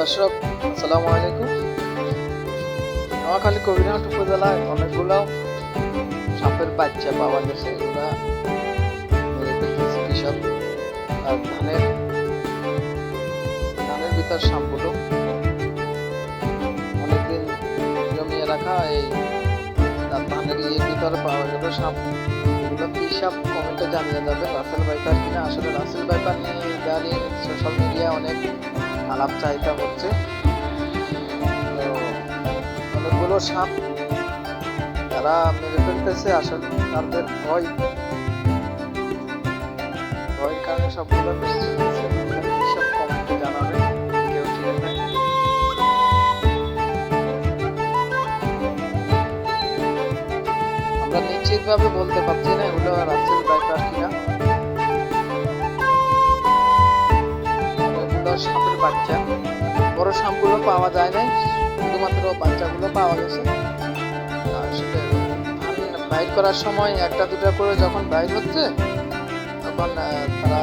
দর্শক, আসসালামু আলাইকুম। নোয়াখালী কবিরহাট উপজেলায় অনেকগুলো সাপের বাচ্চা পাওয়া গেছে কৃষক। আর ধানের ধানের ভিতর সাপগুলো অনেকদিন জমিয়ে রাখা, এই ধানের ইয়ের ভিতরে পাওয়া গেল সাপ। কমেন্টে জানিয়ে রাসেল ভাইপার কিনা, আসলে রাসেল ভাইপার নিয়ে সোশ্যাল মিডিয়া অনেক আলাপ চাহিদা হচ্ছে। অনেকগুলো সাপ তারা মেরে ফেলতেছে আসলে তাদের ভয়। ভয়ের কারণে সবগুলো আমরা নিশ্চিতভাবে বলতে পারছি না এগুলো বাচ্চা। বড় সাপগুলো পাওয়া যায় নাই, শুধুমাত্র বাচ্চাগুলো পাওয়া গেছে। আর সেটা আমি বাইর করার সময় একটা দুটা করে যখন বাইর হচ্ছে, তখন তারা